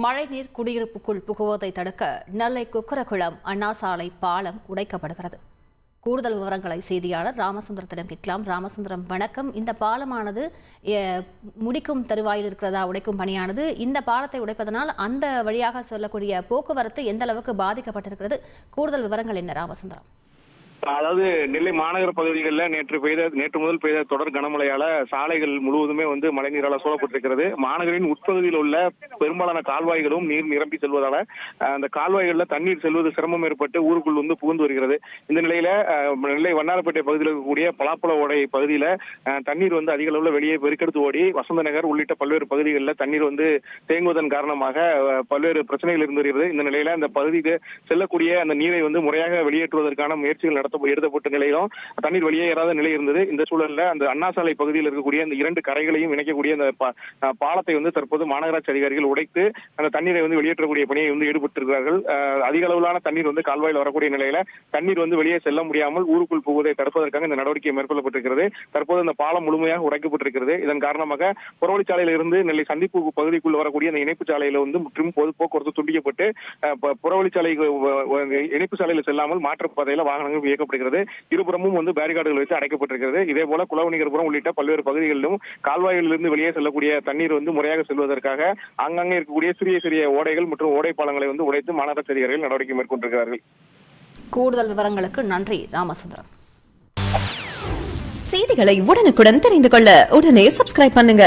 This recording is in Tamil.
மழைநீர் குடியிருப்புக்குள் புகுவதை தடுக்க நெல்லை குக்கரகுளம் அண்ணா சாலை பாலம் உடைக்கப்படுகிறது. கூடுதல் விவரங்களை செய்தியாளர் ராமசுந்தரத்திடம் கேட்கலாம். ராமசுந்தரம் வணக்கம். இந்த பாலமானது முடிக்கும் தருவாயில் இருக்கிறதா? உடைக்கும் பணியானது. இந்த பாலத்தை உடைப்பதனால் அந்த வழியாக செல்லக்கூடிய போக்குவரத்து எந்த அளவுக்கு பாதிக்கப்பட்டிருக்கிறது? கூடுதல் விவரங்கள் என்ன ராமசுந்தரம்? அதாவது நெல்லை மாநகர பகுதிகளில் நேற்று பெய்த நேற்று முதல் பெய்த தொடர் கனமழையால சாலைகள் முழுவதுமே வந்து மழைநீரால சூழப்பட்டிருக்கிறது. மாநகரின் உட்பகுதியில் உள்ள பெரும்பாலான கால்வாய்களும் நீர் நிரம்பி செல்வதால அந்த கால்வாய்களில் தண்ணீர் செல்வது சிரமம் ஏற்பட்டு ஊருக்குள் வந்து புகுந்து வருகிறது. இந்த நிலையில நெல்லை வண்ணாரப்பேட்டை பகுதியில் இருக்கக்கூடிய பலாப்பழ ஓடை பகுதியில தண்ணீர் வந்து அதிக அளவில் வெளியே பெருக்கெடுத்து ஓடி வசந்த நகர் உள்ளிட்ட பல்வேறு பகுதிகளில் தண்ணீர் வந்து தேங்குவதன் காரணமாக பல்வேறு பிரச்சனைகள் இருந்து வருகிறது. இந்த நிலையில அந்த பகுதிக்கு செல்லக்கூடிய அந்த நீரை வந்து முறையாக வெளியேற்றுவதற்கான முயற்சிகள் நடத்த எடுத்தப்பட்ட நிலையிலும் தண்ணீர் வெளியேறாத நிலை இருந்தது. இந்த சூழல்ல அந்த அண்ணா சாலை பகுதியில் இருக்கக்கூடிய அந்த இரண்டு கரைகளையும் இணைக்கக்கூடிய அந்த பாலத்தை வந்து தற்போது மாநகராட்சி அதிகாரிகள் உடைத்து அந்த தண்ணீரை வந்து வெளியேற்றக்கூடிய பணியை வந்து ஈடுபட்டிருக்கிறார்கள். அதிக அளவிலான தண்ணீர் வந்து கால்வாயில் வரக்கூடிய நிலையில தண்ணீர் வந்து வெளியே செல்ல முடியாமல் ஊருக்குள் புகுவதை தடுப்பதற்காக இந்த நடவடிக்கை மேற்கொள்ளப்பட்டிருக்கிறது. தற்போது இந்த பாலம் முழுமையாக உடைக்கப்பட்டிருக்கிறது. இதன் காரணமாக புறவழிச்சாலையில இருந்து நெல்லை சந்திப்பு பகுதிக்குள் வரக்கூடிய அந்த இணைப்பு சாலையில வந்து முற்றிலும் பொது போக்குவரத்து துண்டிக்கப்பட்டு புறவழிச்சாலை இணைப்பு சாலையில் செல்லாமல் மாற்றுப்பாதையில வாகனங்கள் இயக்கப்படுகிறது இருபுறமும் வந்து பேரிகார்டுகள் வைத்து அடைக்கப்பட்டிருக்கிறது. இதே போல குலவணிகர்புரம் உள்ளிட்ட பல்வேறு பகுதிகளிலும் கால்வாயிலிருந்து வெளியே செல்லக்கூடிய தண்ணீர் வந்து முறையாக செல்வதற்காக அங்கங்கே இருக்கக்கூடிய சிறிய சிறிய ஓடைகள் மற்றும் ஓடை பாலங்களை வந்து உடைத்து மாநகராட்சி அதிகாரிகள் நடவடிக்கை மேற்கொண்டிருக்கிறார்கள். கூடுதல் விவரங்களுக்கு நன்றி ராமசுந்தரம். செய்திகளை உடனுக்குடன் தெரிந்து கொள்ள உடனே சப்ஸ்கிரைப் பண்ணுங்க.